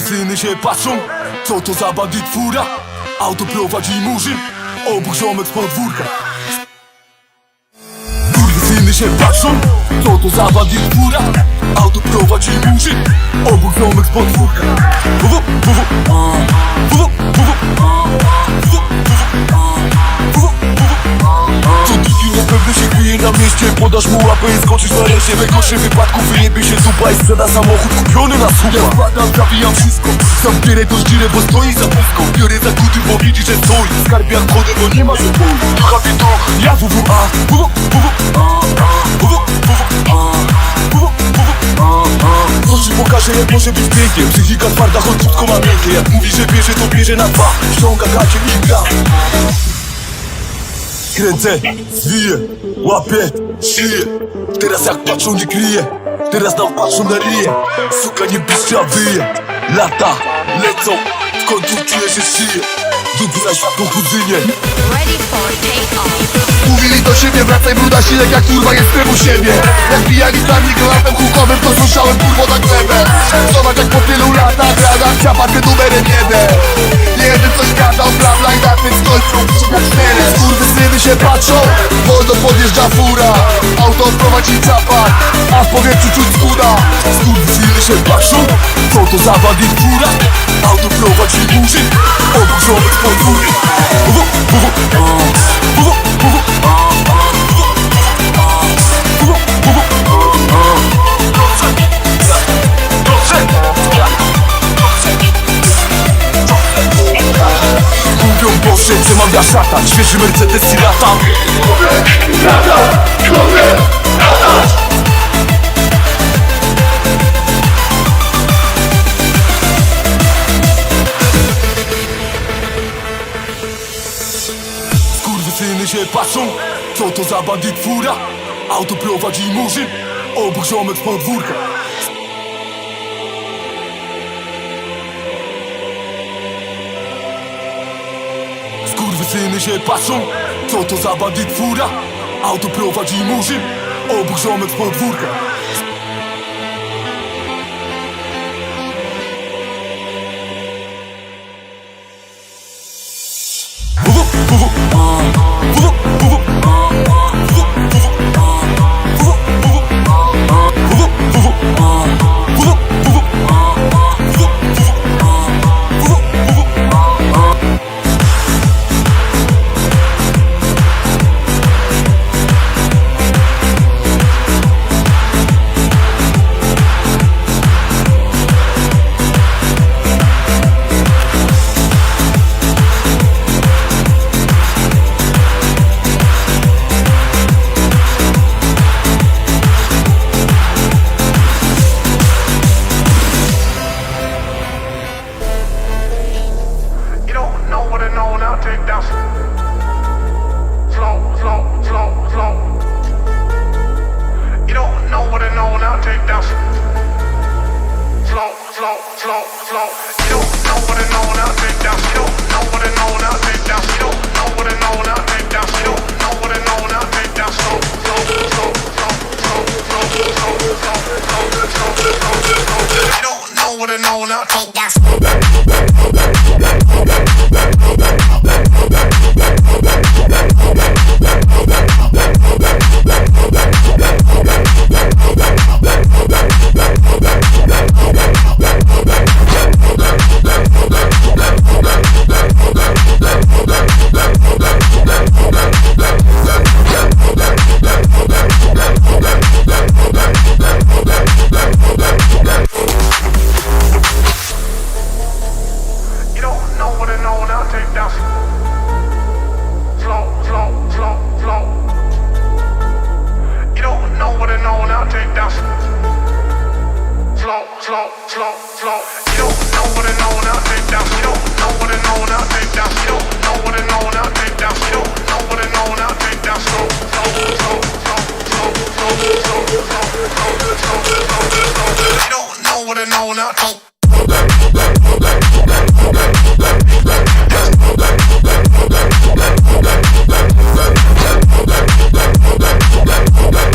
Skurwysyny się patrzą, co to za bandit fura Auto prowadzi murzyn, obok ziomek z podwórka Skurwysyny się patrzą, co to za bandit fura Auto prowadzi murzyn, obok ziomek z podwórka Niepewny się kryje na mieście Podasz mu łapę i skoczysz na ręcznie We gorszym wypadku wyjebie się zupa i sprzeda samochód kupiony na słupa Ja wpadam, zabijam wszystko. Zabierę to zdzirę, bo stoi za pustką Biorę za kuty, bo widzi, że stoi Skarbiam kody, bo nie ma że boi Ducha to, ja WWA ci pokażę jak może być pięknie. Psychika twarda, choć krótko ma miękkie. Jak mówi, że bierze, to bierze na dwa. Ściąga gacie i gra Kręcę, zwiję, łapię, szyję. Teraz jak patrzą nie kryje Teraz nam patrzą na ryje Suka nie piszczy, a wyje. Lata, lecą W końcu czuję, że szyję Kuzynie Ready for takeoff. Mówili do siebie, wracaj bruda silek jak kurwa jestem u siebie. Jak pijali stami granatem hukowym, to słyszałem kurwo na glebę Zobacz jak po tylu latach rada ciapa ty numerem jeden Nie jeden coś gadał, bla bla i na tym skończą cztery Skurwysyny się patrzą, wolno podjeżdża fura Auto prowadzi czapa, a w powietrzu czuć skóra Skurwysyny się patrzą Co to za bandit fura Auto prowadzi ziomek z podwórka Mówią Boże, przemawia szatan Świeży Mercedes i lata Człowiek, lata, człowiek. Co to za bandit fura? Auto prowadzi murzyn, obok ziomek z podwórka Skurwysyny się patrzą, co to za bandit fura? Auto prowadzi murzyn, obok ziomek podwórka slow, slow, slow. You don't know what I know, now take that. You don't know what I know, now take that. You don't know what I know, now take that. You don't know what I know, now take that slow, slow, slow, slow, slow, slow, slow, slow, slow, slow, slow, slow. You don't know what I know, now take ci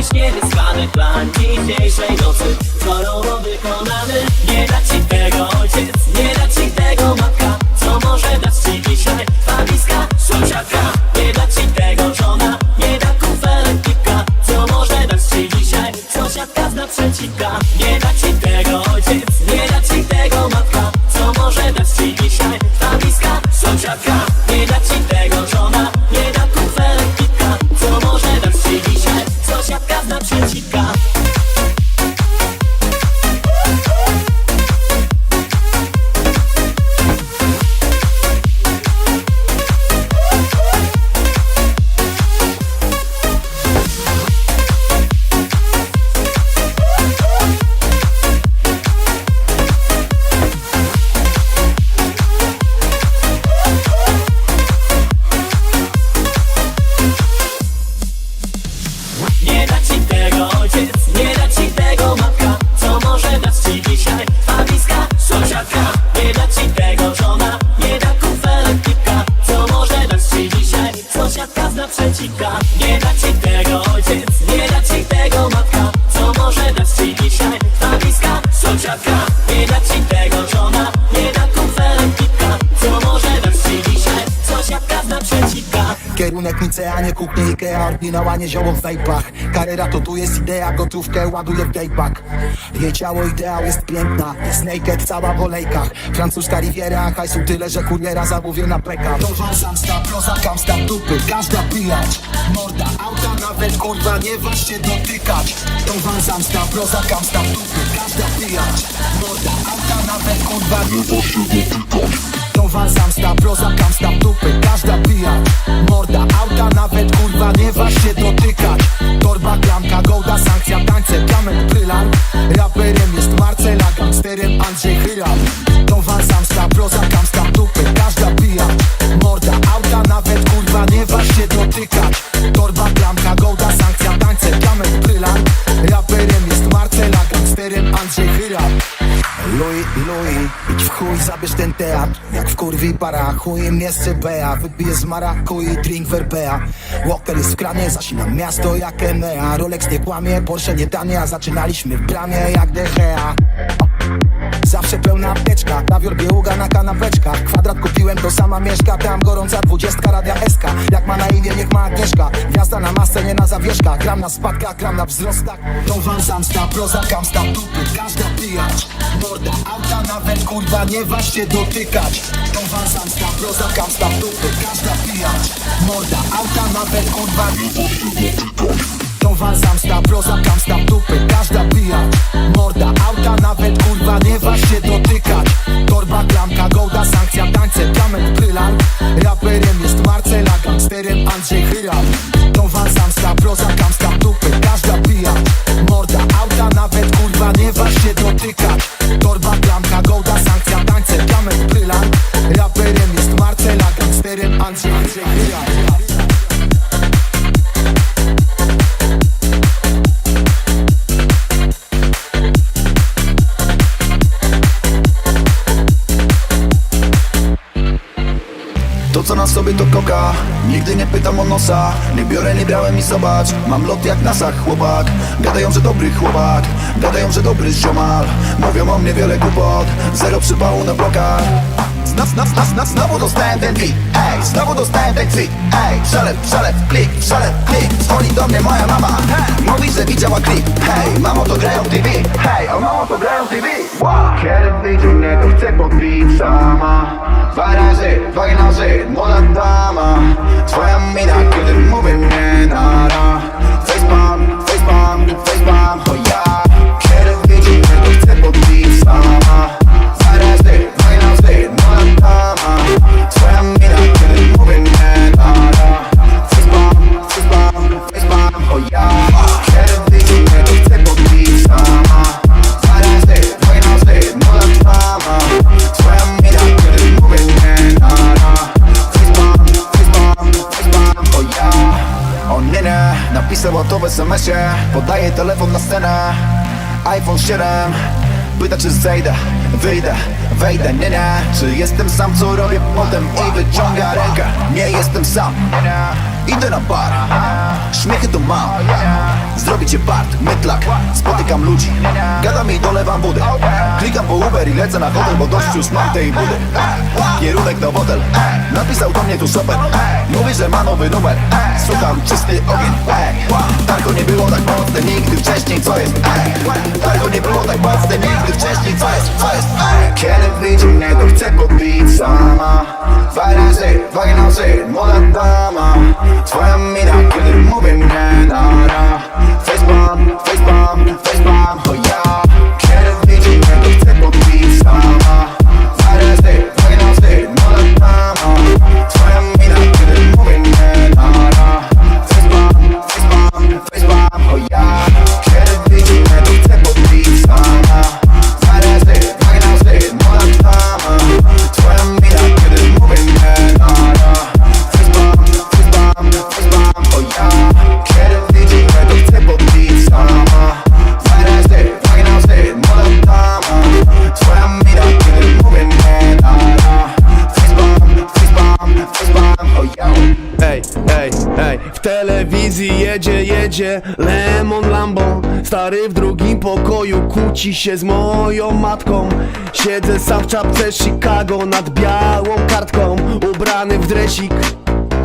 Wychodzisz niewyspany plan dzisiejszej nocy. Wzorowo wykonany Nie da ci tego ojciec Nie da ci tego matka. Co może dać ci dzisiaj Twa bliska sąsiadka? Nie da ci tego Kierunek Nicea, nie kuchnie Ikea Oryginała nie zioło w wejpach Karera to tu jest idea, gotówkę ładuję w daypack Jej ciało ideał jest piękna Jest naked, cała w olejkach. Francuska riviera, hajsu tyle, że kuriera zamówię na pleka Towar zamsta, proza, kamsta, dupy Każda pijać, morda, auta Nawet kurwa nie waż się dotykać. Towar zamsta, proza, kamsta, dupy Każda pijać, morda, auta Nawet kurwa nie waż się dotykać Towar zamsta, proza, kamsta, dupy Każda pija, morda, auta Nawet kurwa nie waż się dotykać Torba, klamka, gołda, sankcja, tańce Kamek, brylant Raperem jest Marcela, gangsterem Andrzej Chyra Towar zamsta, proza, kamsta, dupy Każda pija, Andrzej Chyra Louis, Louis, idź w chuj, zabierz ten teatr. Jak w kurwi para, chujem jeszcze bea Wypiję z marakui, drink verbea Walker jest w kranie, zasinam miasto jak Enea Rolex nie kłamie, Porsche nie tanie A zaczynaliśmy w bramie jak De Gea Zawsze pełna apteczka, nawior bieługa na kanapeczkach. Kwadrat kupiłem, to sama mieszka Tam gorąca dwudziestka, radia SK Jak ma na imię, niech ma Agnieszka. Gwiazda na masce, nie na zawieszkach Gram na spadkach, gram na wzrostach. Towar zamsta, proza, kamsta, dupy Każda pijać, morda, auta Nawet kurwa nie waż się dotykać. Towar zamsta, proza, kamsta, dupy Każda pijać, morda, auta Nawet kurwa nie waż się dotykać Towar zamsta, proza, kamsta, dupy Każda pijać, morda, auta Nawet kurwa nie waż się dotykać. Torba, klamka, gołda, sankcja, tańce Kamek, brylant Raperem jest Marcela, gangsterem Andrzej Chyra Towar zamsta, proza, kamsta, dupy Każda pijać, morda, auta Nawet kurwa nie waż się dotykać Sobie to koka. Nigdy nie pytam o nosa Nie biorę, nie brałem i zobacz. Mam lot jak nasach chłopak. Gadają, że dobry chłopak. Gadają, że dobry ziomal. Mówią o mnie wiele głupot. Zero przypału na blokach. Zna, zna, zna, zna, znowu dostałem ten beat Ej, znowu dostałem ten tweet. Ej, przelew, przelew, klik, przelew, klik. Dzwoni do mnie moja mama. Mówi, że widziała klip. Hej, mamo to grają TV Hej, o mamo to grają TV wow. Mnie to chce podbić sama. Dwa razy, dwa razy, młoda dama. Twoja mina, kiedy mówię mnie nara Facepalm, facepalm, facepalm, o ja SMS-ie Podaję telefon na scenę. iPhone 7 Pyta czy zejdę, wyjdę, wejdę, nie, nie Czy jestem sam, co robię potem i wyciąga rękę? Nie jestem sam, nie, nie Idę na bar, śmiechy to mam. Zrobicie part, mytlak, spotykam ludzi. Gadam i dolewam budy. Klikam po Uber i lecę na hotel, bo dość już mam tej budy. Kierunek do hotel, napisał do mnie tu super. Mówi, że ma nowy numer, słucham czysty ogień. Targo nie było tak mocne nigdy wcześniej, co jest? Targo nie było tak mocne nigdy wcześniej, co jest? Co jest? Kiedy widzi mnie, to chce podbić sama. Dwa razy, dwa razy, młoda dama Twoja mina, kiedy mówię mnie nara Facepalm, facepalm, facepalm, o ja Kiedy widzi to chce podbić kłóci się z moją matką. Siedzę sam w czapce Chicago nad białą kartką. Ubrany w dresik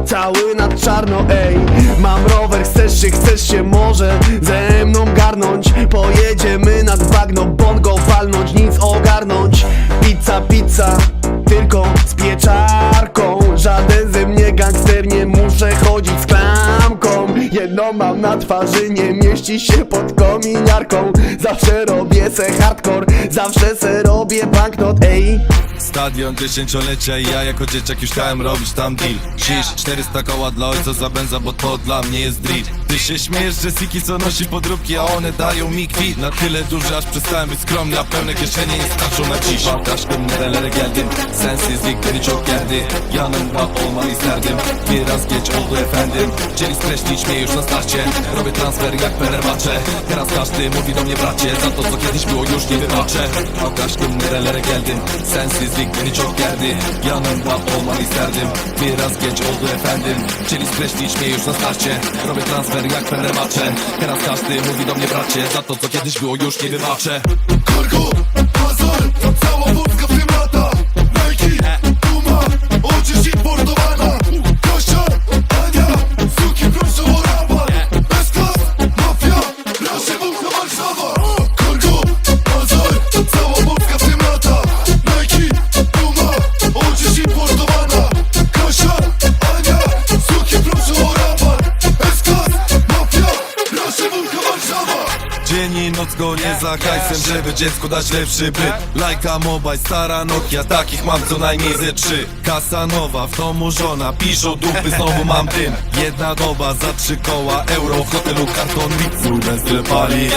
Cały nad czarno, ej. Mam rower, chcesz się, chcesz się może Ze mną garnąć? Pojedziemy nad bagno Bongo walnąć, nic ogarnąć. Pizza, pizza Tylko z pieczarką. Żaden ze mnie gangster Nie muszę chodzić z Jedno mam na twarzy Nie mieści się pod kominiarką. Zawsze robię se hardcore Zawsze se robię banknot, ej. Stadion dziesięciolecia i ja jako dzieciak już chciałem robić tam deal. Dziś 400 koła dla ojca za benza, bo to dla mnie jest drill. Ty się śmiejesz, że siki co nosi podróbki, a one dają mi kwit. Na tyle duży, aż przestałem być skromny, a pełne kieszenie nie starczą na dziś. Aşkım nerelere geldim, sensizlikleri çok geldi Yanımda olmanı isterdim, biraz geç oldu efendim Chcieli skreślić mnie już na starcie, robię transfer jak Fenerbahce Teraz każdy mówi do mnie bracie, za to co kiedyś było już nie wybaczę. Aşkım nerelere geldim, sensizlik beni çok gerdi Yanımda olmanı isterdim, biraz geç oldu efendim Chcieli skreślić mnie już na starcie, robię transfer jak Fenerbahce Teraz każdy mówi do mnie bracie, za to co kiedyś było już nie wybaczę. Cargo, bazar, cała Polska w tym gonię za hajsem, żeby dziecku dać lepszy byt. Lajka Mobile, stara Nokia, takich mam co najmniej ze trzy. Kasa nowa, w domu żona, piszą dupy, znowu mam dym. Jedna doba za trzy koła, euro w hotelu karton Mój bez tyle pali,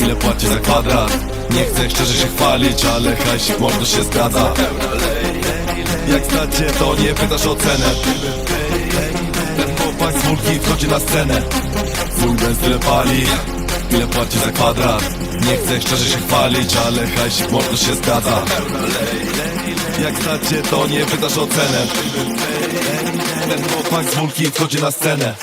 ile płaci za kwadrat. Nie chcę szczerze się chwalić, ale hajsik mordo się zgadza. Jak znacie to nie pytasz o cenę. Ten chłopak z mulki wchodzi na scenę. Bez tyle pali Ile płaci za kwadrat? Nie chcę szczerze się chwalić, ale hajsik mordo się zgadza. Jak znacie to nie pytasz o cenę Ten chłopak z mulki wchodzi na scenę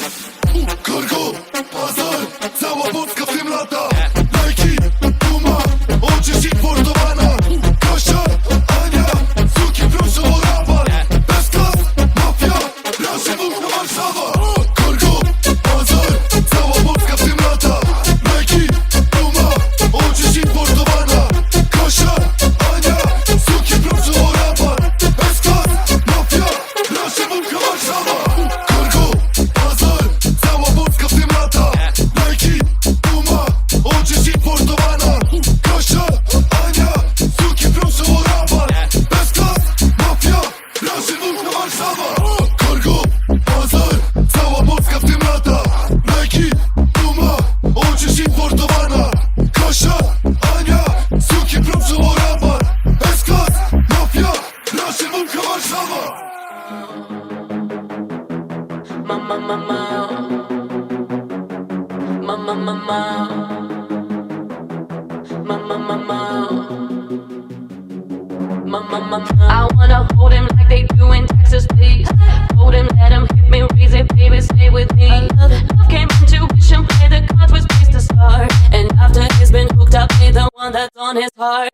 I wanna hold him like they do in Texas, please. Hold him, let him hit me, raise it, baby, stay with me. Love, love came intuition, play the cards, was placed to start. And after he's been hooked up, be the one that's on his heart.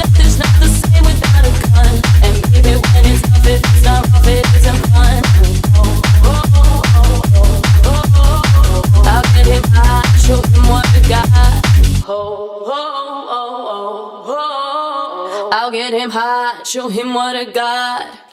I'll get him hot, show him what I got.